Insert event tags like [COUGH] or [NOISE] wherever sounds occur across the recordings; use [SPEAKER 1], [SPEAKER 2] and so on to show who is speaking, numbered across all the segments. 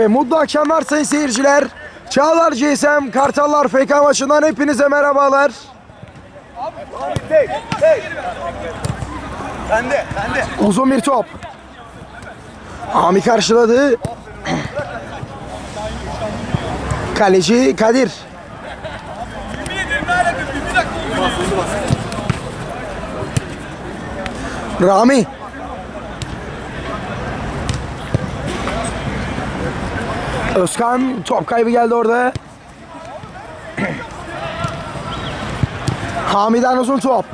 [SPEAKER 1] Ve mutlu akşamlar seyirciler. Çağlar GSM Kartallar FK maçından hepinize merhabalar.
[SPEAKER 2] Bende, bende.
[SPEAKER 1] Uzun bir top. Ami karşıladı. Kaleci Kadir. Rami. Özkan top kaybı geldi orada. [CLEARS THROAT] Hamidan uzun top.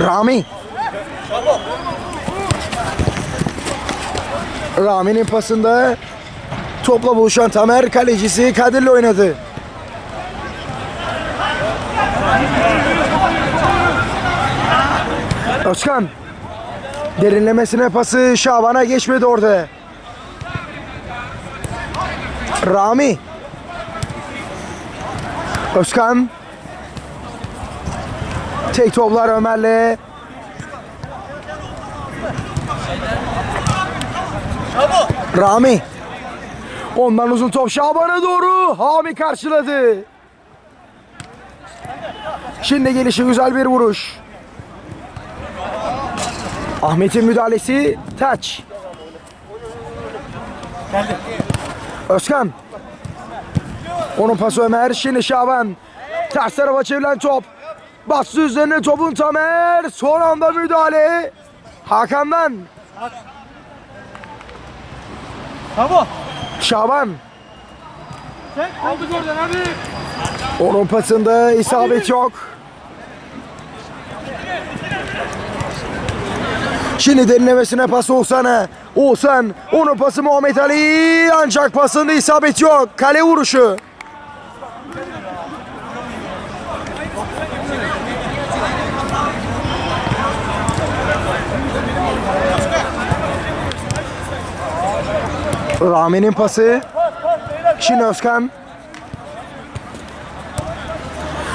[SPEAKER 1] Rami. Rami'nin pasında topla buluşan Tamer kalecisi Kadir'le oynadı. Özkan derinlemesine pası Şaban'a geçmedi orada. Rami Özkan Tek toplar Ömer'le. Rami. Ondan uzun top Şaban'a doğru. Hami karşıladı. Şimdi gelişi güzel bir vuruş. Ahmet'in müdahalesi taç. Özkan. Onun pası Ömer. Şimdi Şaban. Ters tarafa çevrilen top. Bastı üzerine topun Tamer. Son anda müdahale. Hakan'dan.
[SPEAKER 2] Tamam.
[SPEAKER 1] Şaban.
[SPEAKER 2] Sen aldık oradan hadi.
[SPEAKER 1] Onun pasında isabet yok. Şimdi derinlemesine pas Oğuzhan'a. Oğuzhan. Onun pası Muhammed Ali. Ancak pasında isabet yok. Kale vuruşu. Rami'nin pası. Şimdi Özkan.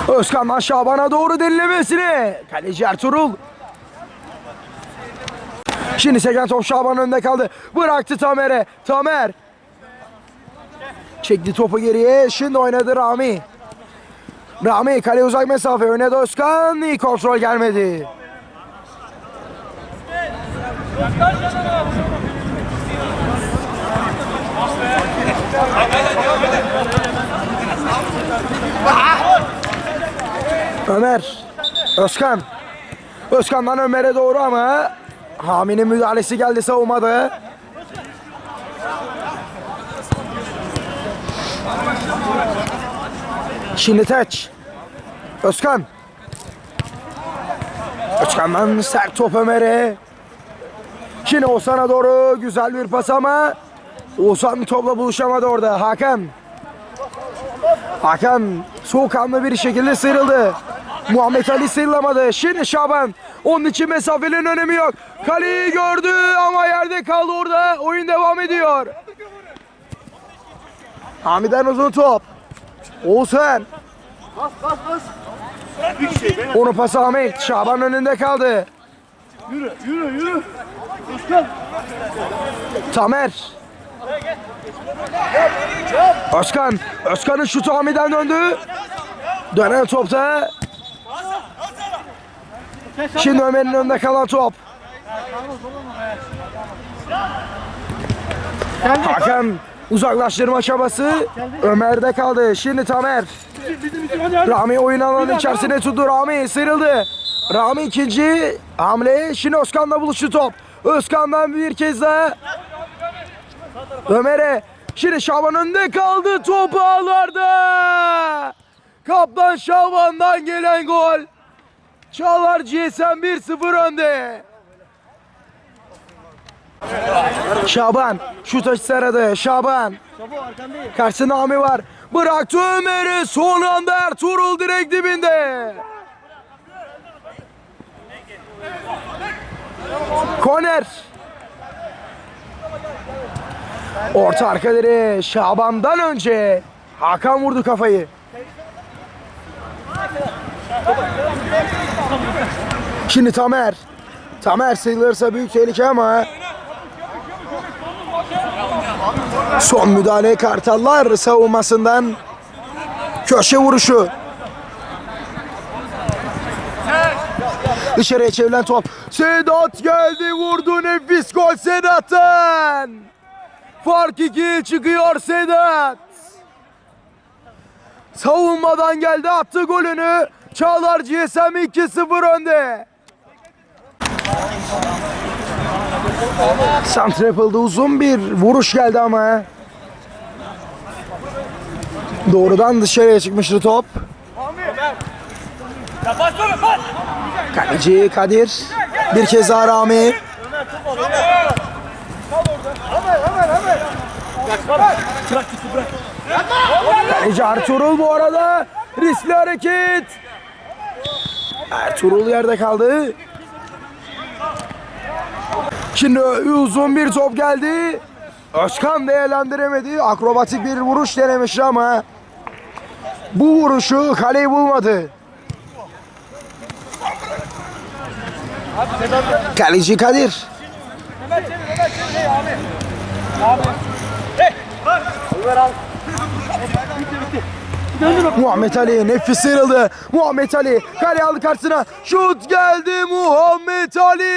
[SPEAKER 1] Özkan'dan Şaban'a doğru derinlemesine. Kaleci Ertuğrul. Şimdi seken top Şaban önünde kaldı. Bıraktı Tamer'e. Tamer. Çekti topu geriye. Şimdi oynadı Rami. Rami kale uzak mesafe oynadı Özkan. İyi kontrol gelmedi. Ömer. Özkan. Özkan'dan Ömer'e doğru ama Hami'nin müdahalesi geldi savunmada. Şimdi taç. Özkan. Özkan'dan sert top Ömer'e. Şimdi Oğuzhan'a doğru güzel bir pas ama Oğuzhan topla buluşamadı orada. Hakan. Hakan soğukkanlı bir şekilde sıyrıldı. Muhammed Ali sıyrılamadı. Şimdi Şaban. Onun için mesafenin önemi yok. Kaleyi gördü ama yerde kaldı orada. Oyun devam ediyor. Hamiden uzun top. Oğuzhan.
[SPEAKER 2] Bas bas bas. Şey.
[SPEAKER 1] Onu pas Ahmet. Şaban önünde kaldı.
[SPEAKER 2] Yürü yürü yürü. Özkan.
[SPEAKER 1] Tamer. Özkan. Özkan'ın şutu Hamiden döndü. Dönen topta. Şimdi Ömer'in önünde kalan top. Hakan uzaklaştırma çabası Ömer'de kaldı. Şimdi Tamer. Rami oyun alanının içerisine tuttu. Rami sıyrıldı. Rami ikinci hamle. Şimdi Özkan'la buluştu top. Özkan'dan bir kez daha. Ömer'e. Şimdi Şaban önünde kaldı. Top ağlarda. Kaptan Şaban'dan gelen gol. Çağlar GSM 1-0 önde. Şaban şut açısı aradı. Şaban. Karşısında Ami var. Bıraktı Ömer'i. Son anda Ertuğrul direkt dibinde. Koner. Orta arka direğe Şaban'dan önce Hakan vurdu kafayı. Şimdi Tamer. Tamer sayılırsa büyük tehlike ama son müdahale Kartallar savunmasından köşe vuruşu. Dışarıya çevrilen top. Sedat geldi vurdu nefis gol Sedat'tan. Fark 2'ye çıkıyor Sedat. Savunmadan geldi attı golünü. Çağlar GSM 2-0 önde. Santraple'da uzun bir vuruş geldi ama. Doğrudan dışarıya çıkmıştı top. Kaleci Kadir. Bir kez daha Rami. Kaleci Ertuğrul bu arada. Riskli hareket. Ertuğrul yerde kaldı. Şimdi uzun bir top geldi. Özkan değerlendiremedi. Akrobatik bir vuruş denemişti ama bu vuruşu kaleyi bulmadı. Kaleci Kadir. Muhammed Ali nefis sıyrıldı. Muhammed Ali kale aldı karşısına. Şut geldi Muhammed Ali.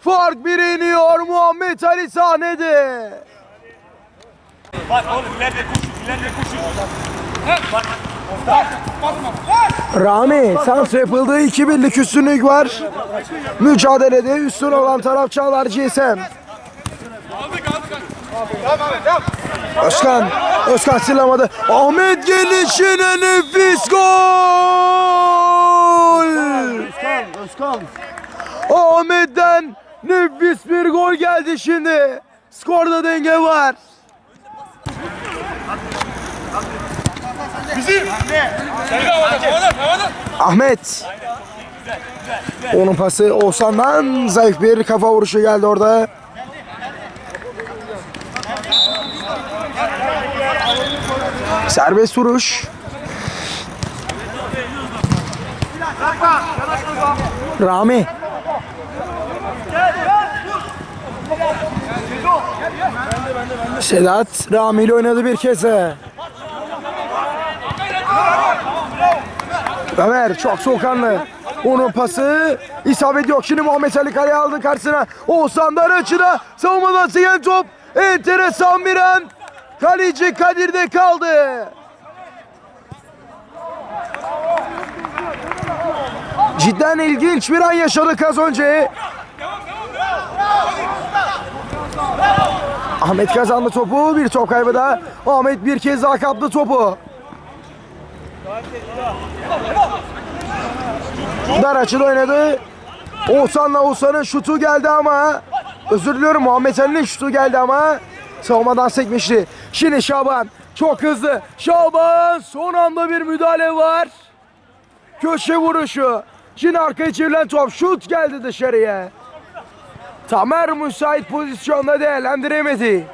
[SPEAKER 1] Fark bir iniyor Muhammed Ali sahnede.
[SPEAKER 3] Bak oğlum ileride koşun, ileride koşun.
[SPEAKER 1] Rami sans yapıldığı 2 birlik üstünlük var. Mücadelede üstün olan taraf Çağlar GSM. Özkan, Özkan silamadı. Ahmet gelişine nefis gol!
[SPEAKER 2] Özkan, Özkan.
[SPEAKER 1] Ahmet'ten nefis bir gol geldi şimdi. Skorda denge var. Ahmet. Onun pası Oğuzhan'dan zayıf bir kafa vuruşu geldi orada. Serbest vuruş. Rami. Sedat Rami ile oynadı bir kez. Ömer çok soğukkanlı. Onun pası isabet yok. Şimdi Muhammed Ali kaleye aldı karşısına. Oğuzhan'dan açıda savunmadan seken top. Enteresan bir an. Kaleci Kadir'de kaldı. Cidden ilginç bir an yaşadık az önce. Ahmet kazandı topu. Bir top kaybı da. Ahmet bir kez daha kaptı topu. Dar açıda oynadı. Oğuzhan'la Oğuzhan'ın şutu geldi ama özür diliyorum Muhammed Ali'nin şutu geldi ama savunmadan sekmişti. Şimdi Şaban çok hızlı. Şaban son anda bir müdahale var. Köşe vuruşu. Şimdi arkaya çevrilen top şut geldi dışarıya. Tamer müsait pozisyonda değerlendiremedi.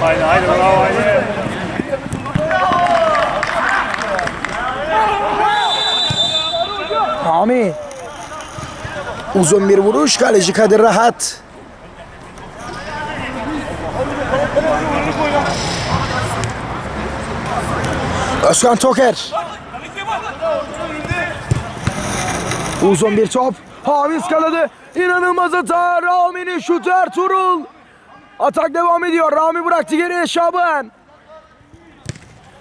[SPEAKER 3] Haydi haydi bravo haydi.
[SPEAKER 1] Rami. Uzun bir vuruş kaleci Kadir rahat. Özkan Toker. Uzun bir top. Hamis kaladı. İnanılmaz hata. Rami'nin şutu Ertuğrul. Atak devam ediyor. Rami bıraktı geriye Şaban.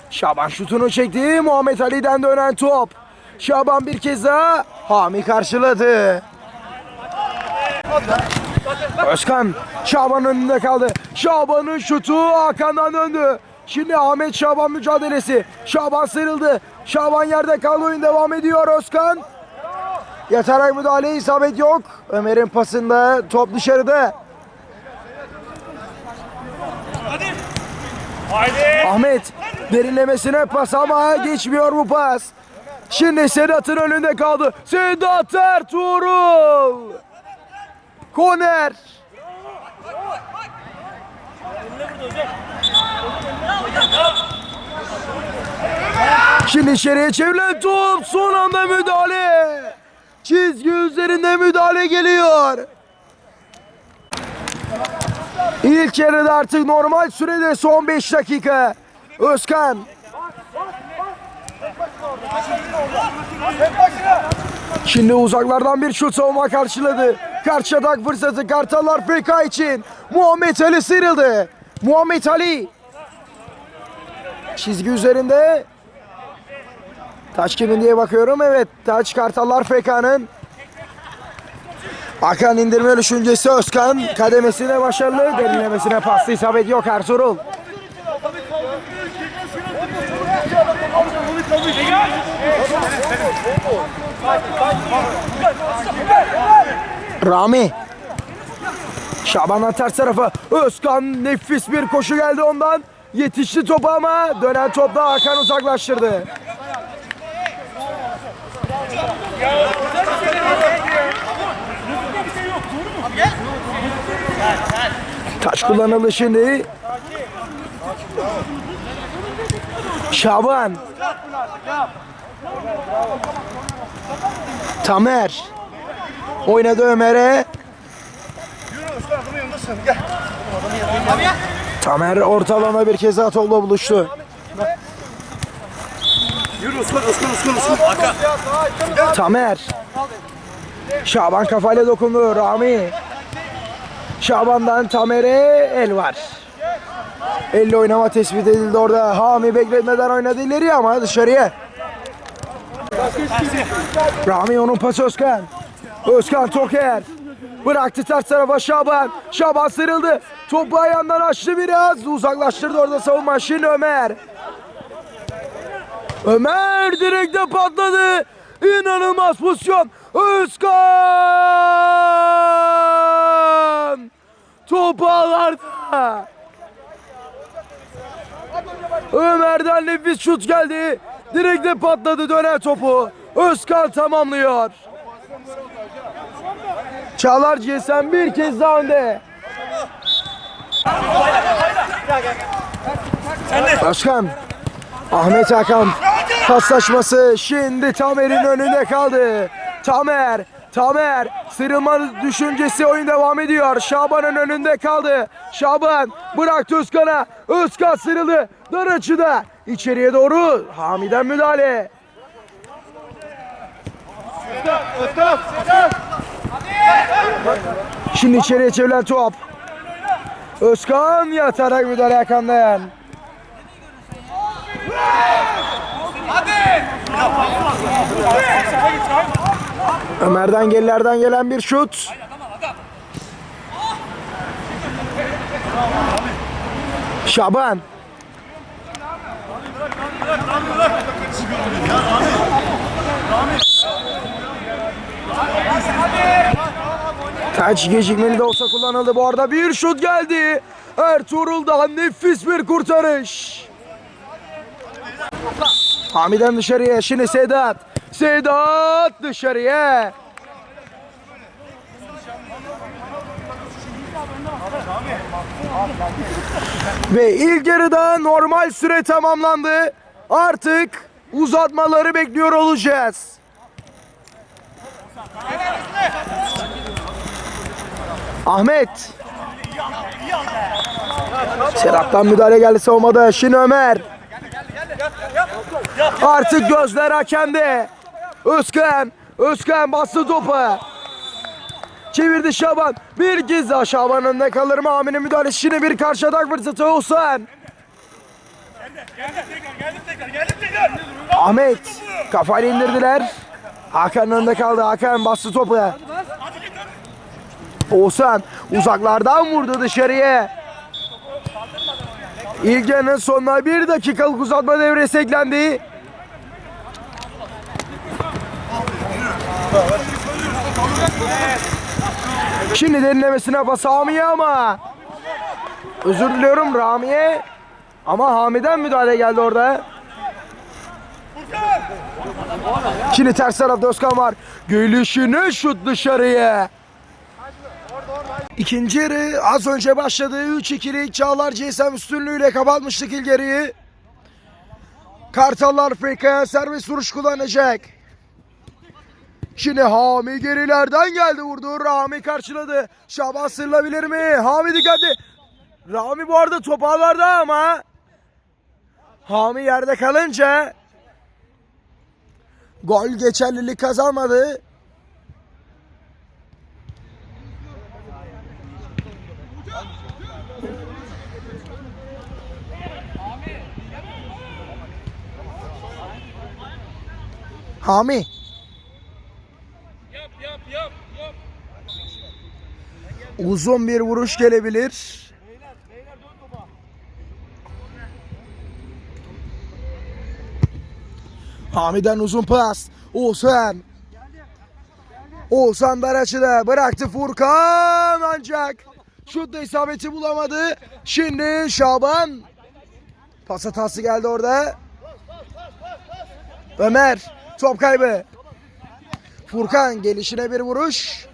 [SPEAKER 1] Şaban şutunu çekti. Muhammed Ali'den dönen top. Şaban bir kez daha Hami karşıladı. Özkan Şaban'ın önünde kaldı. Şaban'ın şutu Hakan'dan döndü. Şimdi Ahmet Şaban mücadelesi. Şaban sıyrıldı. Şaban yerde kaldı. Oyun devam ediyor Özkan. Yatarak müdahale isabet yok. Ömer'in pasında top dışarıda.
[SPEAKER 3] Haydi.
[SPEAKER 1] Ahmet derinlemesine pas ama geçmiyor bu pas. Şimdi Sedat'ın önünde kaldı. Sedat Ertuğrul. Koner. Şimdi içeriye çevrilen top son anda müdahale. Çizgi üzerinde müdahale geliyor. İlk yarıda artık normal sürede son 5 dakika. Özkan. Şimdi uzaklardan bir şut savunma karşıladı. Karşı atak fırsatı Kartallar FK için. Muhammed Ali sıyrıldı. Muhammed Ali. Çizgi üzerinde. Taç kimin diye bakıyorum. Evet taç Kartallar FK'nın. Hakan indirme düşüncesi Özkan. Kademesine başarılı. Derinlemesine pastı isabet yok Ertuğrul. Rami. Şaban'dan ters tarafa. Özkan nefis bir koşu geldi ondan. Yetişti topu ama dönen topla Hakan uzaklaştırdı. Taş kullanıldı şimdi. Şaban. Tamer. Oynadı Ömer'e. Tamer ortalama bir kez daha topla buluştu.
[SPEAKER 3] Yürü Osman Osman Osman. Hakan.
[SPEAKER 1] Tamer. Şaban kafayla dokundu. Rami. Şaban'dan Tamer'e el var. Elle oynama tespit edildi orada. Hami bekletmeden oynadı ileri ama dışarıya. Rami onun pası Özkan. Özkan Toker. Bıraktı ters tarafa Şaban. Şaban sıyrıldı. Topu ayağından açtı biraz. Uzaklaştırdı orada savunma. Şimdi Ömer. Ömer direkte patladı. İnanılmaz pozisyon. Özkan. Top ağlarda. Ömer'den nefis şut geldi. Direkte patladı dönen topu. Özkan tamamlıyor. Çağlar GSM bir kez daha önde. Başkan. Ahmet Hakan paslaşması şimdi Tamer'in önünde kaldı. Tamer, Tamer sıyrılma düşüncesi oyun devam ediyor. Şaban'ın önünde kaldı. Şaban bıraktı Özkan'a. Özkan sıyrıldı. Dar açıda. İçeriye doğru Hami'den müdahale. Şimdi içeriye çevrilen top. Özkan yatarak müdahale Hakan'dan. Ömer'den gerilerden gelen bir şut. Şaban. Taç gecikmeli de olsa kullanıldı. Bu arada bir şut geldi. Ertuğrul'dan nefis bir kurtarış. Hami'den dışarıya. Şimdi Sedat. Sedat dışarıya. Ve ilk yarıda normal süre tamamlandı. Artık uzatmaları bekliyor olacağız. Ahmet. Serap'tan müdahale geldi savunmada. Şimdi Ömer. Artık gözler hakemde. Özkan. Özkan bastı topu. Çevirdi Şaban. Bir daha Şaban önünde kalır mı? Amin'in müdahalesi şimdi bir karşı atak fırsatı Oğuzhan. Ahmet. Kafayla indirdiler. Hakan önünde kaldı. Hakan bastı topu. Oğuzhan uzaklardan vurdu dışarıya. İlk yarının sonuna bir dakikalık uzatma devresi eklendi. Şimdi derinlemesine pas Hami'ye ama özür diliyorum Rami'ye ama Hami'den müdahale geldi orada. Şimdi ters tarafta Özkan var. Gelişine şut dışarıya. İkinci yarı az önce başladı. 3-2'lik Çağlar CSM üstünlüğüyle kapatmıştık yarıyı. Kartallar Afrika'ya servis vuruş kullanacak. Şimdi Hami gerilerden geldi vurdu. Rami karşıladı. Şaban sırılabilir mi? Hami dikkatli. Rami bu arada top ağlarda ama Hami yerde kalınca gol geçerlilik kazanmadı. Hami
[SPEAKER 3] Yap yap yap yap.
[SPEAKER 1] uzun bir vuruş gelebilir. Hami'den uzun pas. Oğuzhan. Oğuzhan dar açıda bıraktı Furkan ancak şut da isabeti bulamadı. Şimdi Şaban. Pas hatası geldi orada. Ömer top kaybı. Furkan gelişine bir vuruş.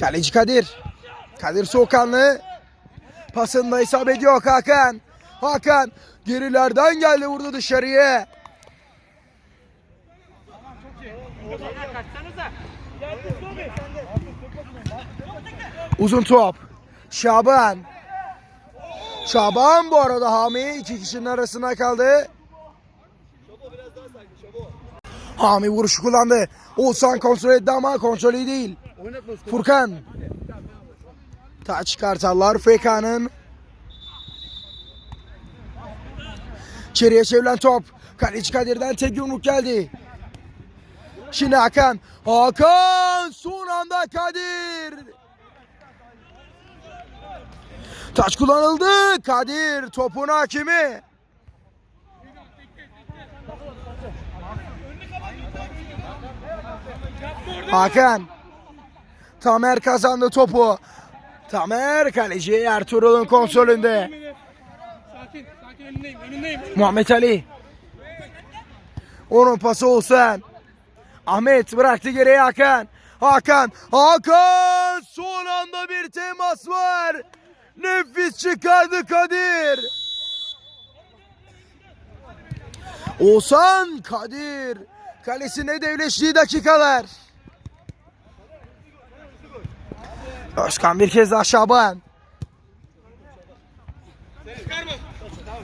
[SPEAKER 1] Kaleci Kadir. Kadir Soğukkanlı. Pasında isabet yok Hakan. Hakan gerilerden geldi vurdu dışarıya. Uzun top. Şaban. Şaban bu arada Hami iki kişinin arasına kaldı. Hami vuruşu kullandı. Oğuzhan kontrol etti ama kontrol iyi değil. Furkan. Taç Kartallar FK'nın. İçeriye çevrilen top. Kaleci Kadir'den tek yumruk geldi. Şimdi Hakan. Hakan son anda Kadir. Taç kullanıldı. Kadir topun hakimi. Hakan. Tamer kazandı topu. Tamer kaleci Ertuğrul'un kontrolünde.
[SPEAKER 3] Sakin sakin önündeyim önündeyim.
[SPEAKER 1] Muhammed Ali. Onun pası olsan. Ahmet bıraktı geriye Hakan. Hakan. Hakan. Son anda bir temas var. Nefis çıkardı Kadir. Oğuzhan Kadir. Kalesine devleştiği dakikalar. Özkan bir kez daha Şaban.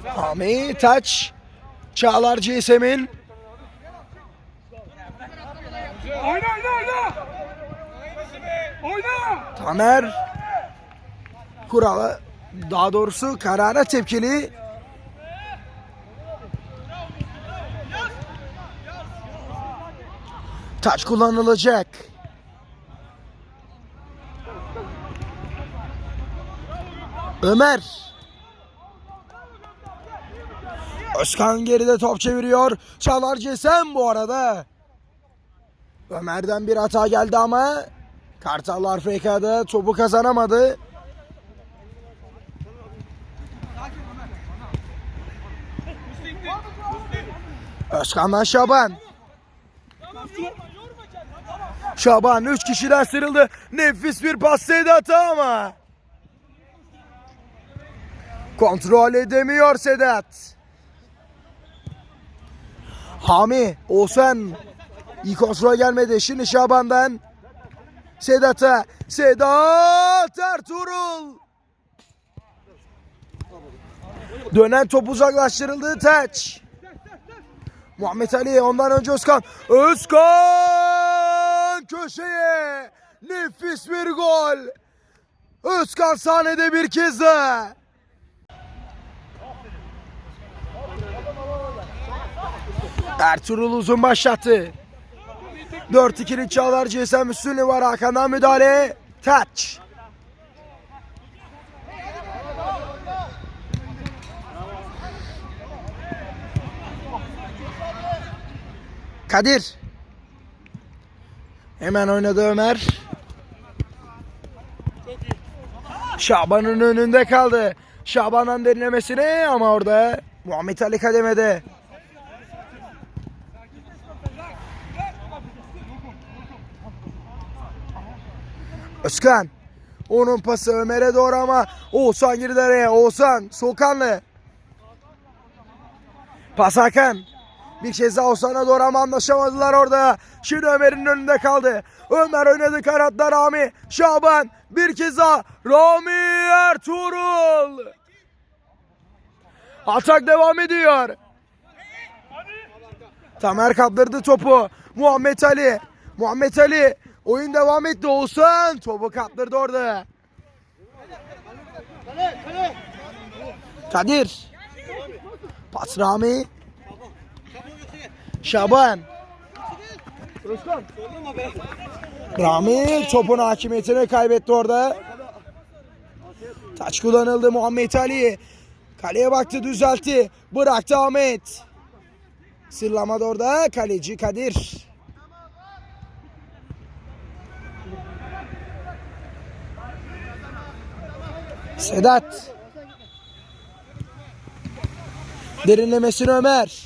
[SPEAKER 1] Hami Taç. Çağlar CSM'in.
[SPEAKER 3] Oyna oyna oyna. Oyna.
[SPEAKER 1] Tamer. Kurala daha doğrusu karara tepkili. Taç kullanılacak. Ömer. Özkan geride top çeviriyor. Çalar Cesem bu arada. Ömer'den bir hata geldi ama Kartallar FK'da topu kazanamadı. Özkan'dan Şaban. Şaban 3 kişiden sıyrıldı. Nefis bir pas Sedat'a ama. Kontrol edemiyor Sedat. Hami, Oğuzhan iyi kontrol gelmedi. Şimdi Şaban'dan Sedat'a. Sedat Ertuğrul. Dönen top uzaklaştırıldı. Taç. Muhammed Ali ondan önce Özkan. Özkan köşeye. Nefis bir gol. Özkan sahnede bir kez daha. Ertuğrul uzun başlattı. 4-2'lik Çağlar CSM üstünlüğü var Hakan'dan müdahale. Taç. Kadir. Hemen oynadı Ömer. Şaban'ın önünde kaldı. Şaban'ın derinlemesine ama orada Muhammed Ali kademede. Özkan. Onun pası Ömer'e doğru ama Oğuzhan girdi araya. Oğuzhan Sokanlı. Pas Hakan. Bir kez daha Oğuzhan'a doğru ama anlaşamadılar orada. Şimdi Ömer'in önünde kaldı. Ömer oynadı kanatta Rami. Şaban bir kez daha Rami Ertuğrul. Atak devam ediyor. Tamer kaptırdı topu. Muhammed Ali. Muhammed Ali. Oyun devam etti. Oğuzhan topu kaptırdı orada. Kadir. Pas Rami. Şaban. Rami topun hakimiyetini kaybetti orada. Taç kullanıldı Muhammed Ali. Kaleye baktı düzeltti. Bıraktı Ahmet. Sırlamadı orada kaleci Kadir. Sedat. Derinlemesine Ömer.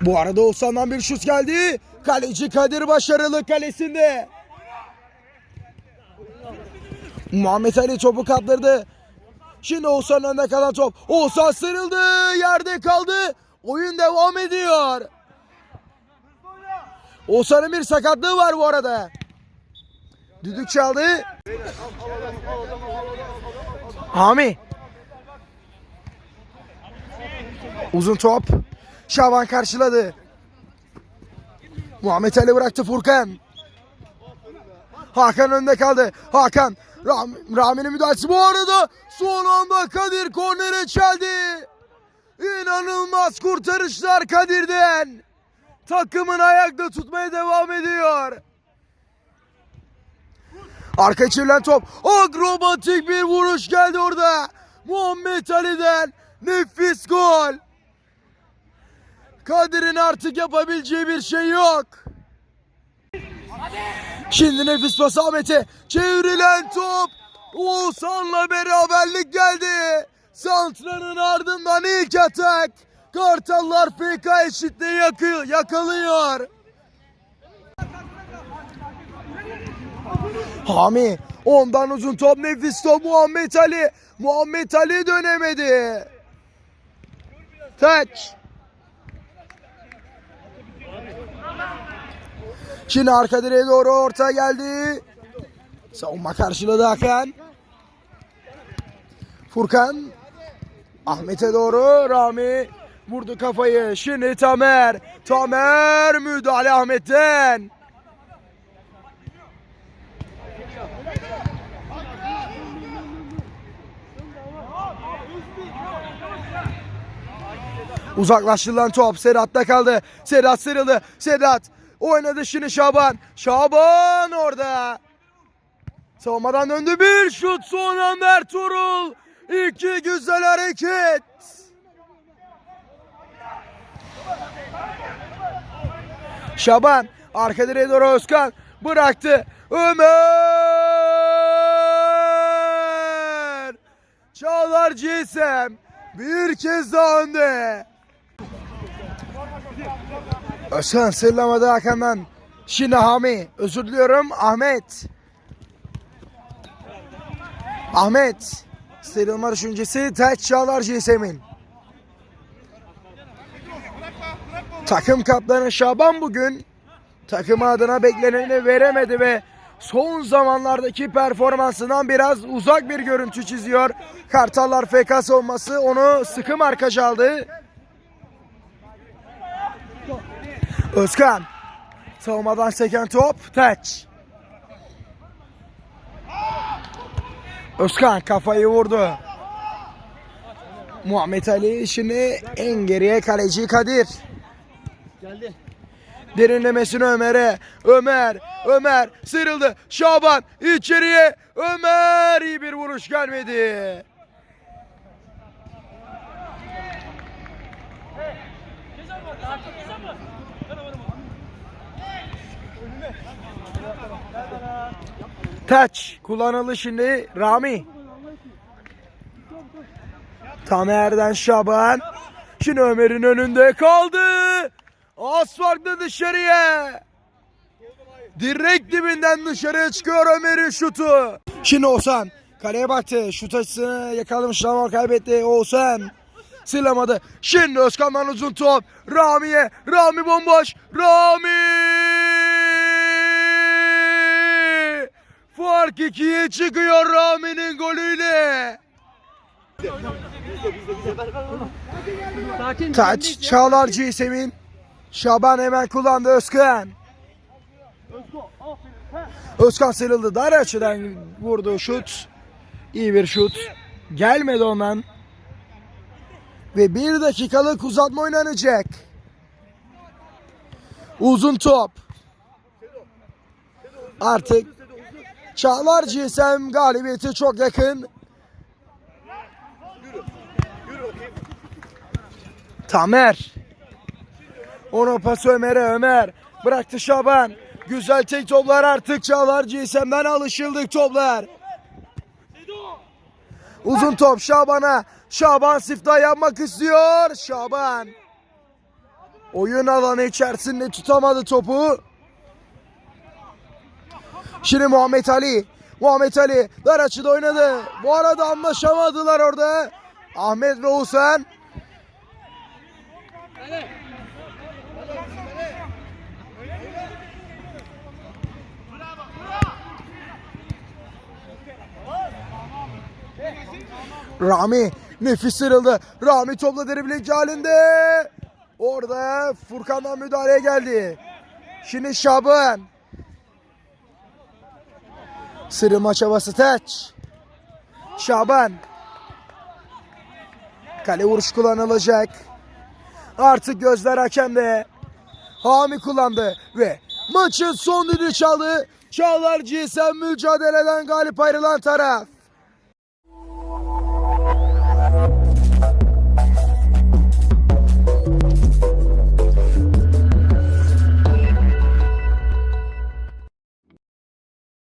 [SPEAKER 1] Bu arada Oğuzhan'dan bir şut geldi. Kaleci Kadir başarılı kalesinde. Muhammed Ali topu kaptırdı. Şimdi Oğuzhan'ın önünde kalan top. Oğuzhan sıyrıldı. Yerde kaldı. Oyun devam ediyor. Oğuzhan'ın bir sakatlığı var bu arada. Düdük çaldı. Hami. Uzun top. Şaban karşıladı. Muhammed Ali bıraktı Furkan. Hakan önde kaldı. Hakan Ram, Rami'nin müdahalesi bu arada son anda Kadir kornere çeldi. İnanılmaz kurtarışlar Kadir'den. Takımın ayakta tutmaya devam ediyor. Arka çevrilen top. Akrobatik bir vuruş geldi orada. Muhammed Ali'den nefis gol. Kadir'in artık yapabileceği bir şey yok. Şimdi nefis pas Ahmet'e. Çevrilen top. Oğuzhan'la beraberlik geldi. Santra'nın ardından ilk atak. Kartallar FK eşitliği yakalıyor. Hami ondan uzun top nefis top Muhammed Ali. Muhammed Ali dönemedi. Taç. Şimdi arka direğe doğru orta geldi. Savunma karşıladı Hakan. Furkan. Ahmet'e doğru Rami vurdu kafayı. Şimdi Tamer. Tamer müdahale Ahmet'ten. Uzaklaştırılan top Sedat'ta kaldı. Sedat sıyrıldı. Sedat oynadı şimdi Şaban. Şaban orada. Savunmadan döndü bir şut son anda Ertuğrul. İki güzel hareket. Şaban arka direğe doğru Özkan bıraktı. Ömer. Çağlar GSM bir kez daha önde. Özkan sırlamadı Hakan'dan. Şimdi Hami. Özür diliyorum Ahmet. Ahmet. Sıyrılma düşüncesi Taç Çağlar GSM'in. Takım kaptanı Şaban bugün takım adına bekleneni veremedi ve son zamanlardaki performansından biraz uzak bir görüntü çiziyor. Kartallar FK savunması onu sıkı markaj aldı. Özkan. Savunmadan seken top. Taç. Özkan kafayı vurdu. Muhammed Ali şimdi en geriye kaleci Kadir.
[SPEAKER 2] Geldi.
[SPEAKER 1] Derinlemesine Ömer'e. Ömer, Ömer sıyrıldı. Şaban içeriye. Ömer iyi bir vuruş gelmedi. Taç kullanıldı şimdi Rami. Tamer'den Şaban. Şimdi Ömer'in önünde kaldı. Az dışarıya. Direkt dibinden dışarıya çıkıyor Ömer'in şutu. Şimdi Oğuzhan kaleye baktı. Şut açısını yakalamış ama kaybetti. Oğuzhan silamadı. Şimdi Özkan'dan uzun top. Rami'ye. Rami bomboş. Rami! Fark ikiye çıkıyor Rami'nin golüyle. Taç Çağlar Cisem'in Şaban hemen kullandı Özkan. Özkan sıyrıldı. Dar açıdan vurdu şut. İyi bir şut. Gelmedi ondan. Ve bir dakikalık uzatma oynanacak. Uzun top. Artık Çağlar GSM galibiyeti çok yakın. Tamer. Onu pası Ömer'e Ömer. Bıraktı Şaban. Güzel tek toplar artık Çağlar GSM'den alışıldık toplar. Uzun top Şaban'a. Şaban siftah yapmak istiyor. Şaban. Oyun alanı içerisinde tutamadı topu. Şimdi Muhammed Ali. Muhammed Ali dar açıda oynadı. Bu arada anlaşamadılar orada. Ahmet ve Oğuzhan. Rami nefis sıyrıldı. Rami topla dribling halinde. Orada Furkan'dan müdahaleye geldi. Şimdi Şaban. Sırıma çabası taç. Şaban. Kale vuruş kullanılacak. Artık gözler hakemde. Hami kullandı ve maçın son düdüğü çaldı. Çağlar GSM mücadeleden galip ayrılan taraf.